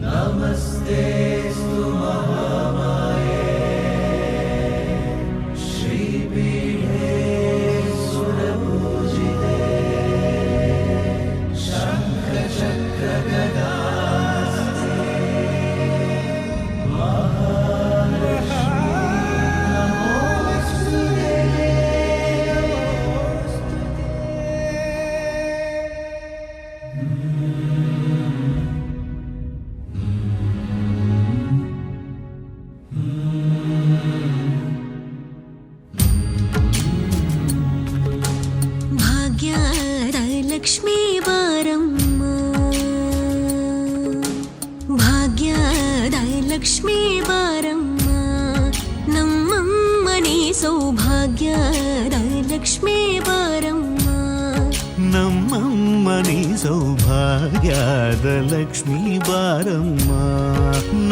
Namaste. Lakshmi వారమ్మ భాగ్యాదాయ Lakshmi వారమ్మ నమ్మమ్మ నీ సౌభాగ్యాదాయ లక్ష్మీ వారమ్మ నీ సౌభాగ్యాద లక్ష్మీ బారమ్మ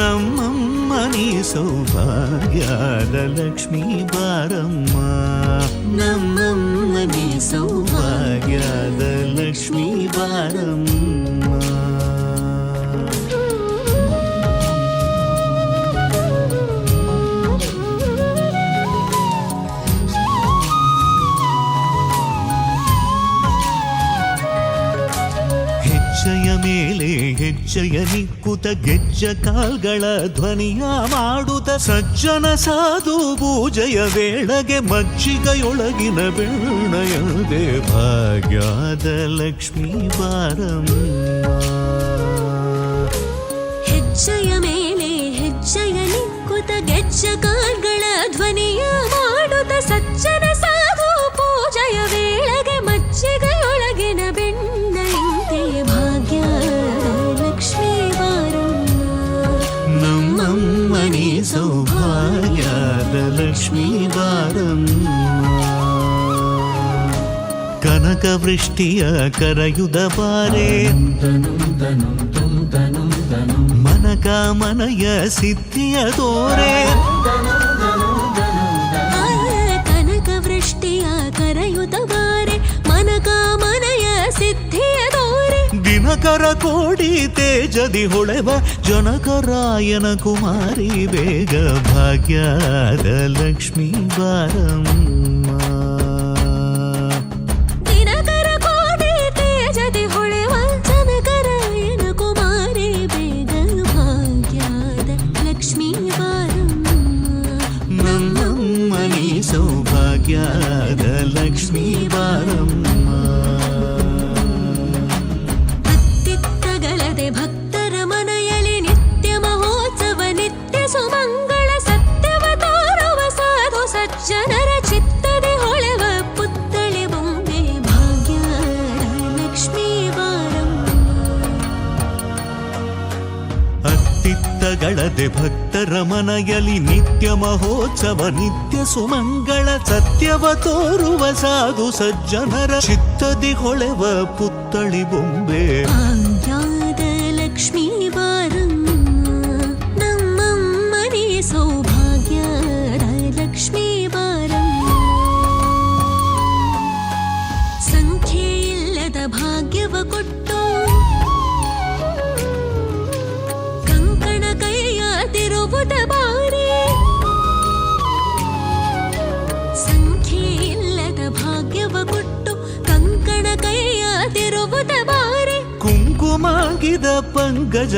నమ్మమ్మ నీ సౌభాగ్యాద లక్ష్మీ బారమ్మ నమ్మమ్మ నీ సౌభాగ్యాద లక్ష్మీ బారమ్మ ಹೆಜ್ಜೆಯ ಮೇಲೆ ಹೆಜ್ಜೆಯ ನಿಕ್ಕುತ ಗೆಜ್ಜ ಕಾಲ್ಗಳ ಧ್ವನಿಯ ಮಾಡುತ್ತ ಸಜ್ಜನ ಸಾಧು ಪೂಜೆಯ ವೇಳೆಗೆ ಮಜ್ಜಿಗೆಯೊಳಗಿನ ಬೆಣ್ಣಯದೆ ಭಾಗ್ಯದ ಲಕ್ಷ್ಮೀ ಬಾರಮ್ಮ. ಹೆಜ್ಜೆಯ ಮೇಲೆ ಹೆಜ್ಜೆಯ ನಿಕ್ಕುತ ಗೆಜ್ಜ ಕಾಲ್ಗಳ సౌభాగ్యాదలక్ష్మీ వారం కనకవృష్టియ కరయుదపారే మనక మనయ సిద్ధియ తోరే ದಿನಕರ ಕೋಡಿ ತೇಜದಿ ಹೊಳೆವ ಜನಕರಾಯನ ಕುಮಾರಿ ಬೇಗ ಭಾಗ್ಯದ ಲಕ್ಷ್ಮೀ ಬಾರಮ್ಮ ದಿನಕರ ಕೋಟೆ ತೇಜದಿ ಹೊಳೆವ ಜನಕರಾಯನ ಕುಮಾರಿ ಬೇಗ ಭಾಗ್ಯದ ಲಕ್ಷ್ಮೀ ಬಾರಮ್ಮ ನಮ್ಮಮ್ಮನಿ ಸೌಭಾಗ್ಯದ ಅತ್ತಿತ್ತಗಲದೆ ಭಕ್ತರ ಮನೆಯಲ್ಲಿ ನಿತ್ಯ ಮಹೋತ್ಸವ ನಿತ್ಯ ಸುಮಂಗಳ ಸತ್ಯವ ತೋರುವ ಸಾಧು ಸಜ್ಜನರ ಚಿತ್ತದೆ ಹೊಳೆವ ಪುತ್ತಳಿ ಬೊಂಬೆ ಭಾಗ್ಯದ ಲಕ್ಷ್ಮೀ ಬಾರಮ್ಮ ಅತ್ತಿತ್ತಗಳದೆ ಭಕ್ತರ ಮನೆಯಲ್ಲಿ ನಿತ್ಯ ಮಹೋತ್ಸವ ನಿತ್ಯ ಸುಮಂಗಳ ಸತ್ಯವ ತೋರುವ ಸಾಧು ಸಜ್ಜನರ ಚಿತ್ತದಿ ಹೊಳೆವ ಪುತ್ತಳಿ ಬೊಂಬೆ ಭಾಗ್ಯವ ಕೊಟ್ಟು ಕಂಕಣ ಕೈಯ ತಿರುವುದ ಬಾರಿ ಸಂಖ್ಯೆ ಇಲ್ಲದ ಭಾಗ್ಯವ ಕೊಟ್ಟು ಕಂಕಣ ಕೈಯ ತಿರುವುದ ಬಾರಿ ಕುಂಕುಮಾಗಿದ ಪಂಕಜ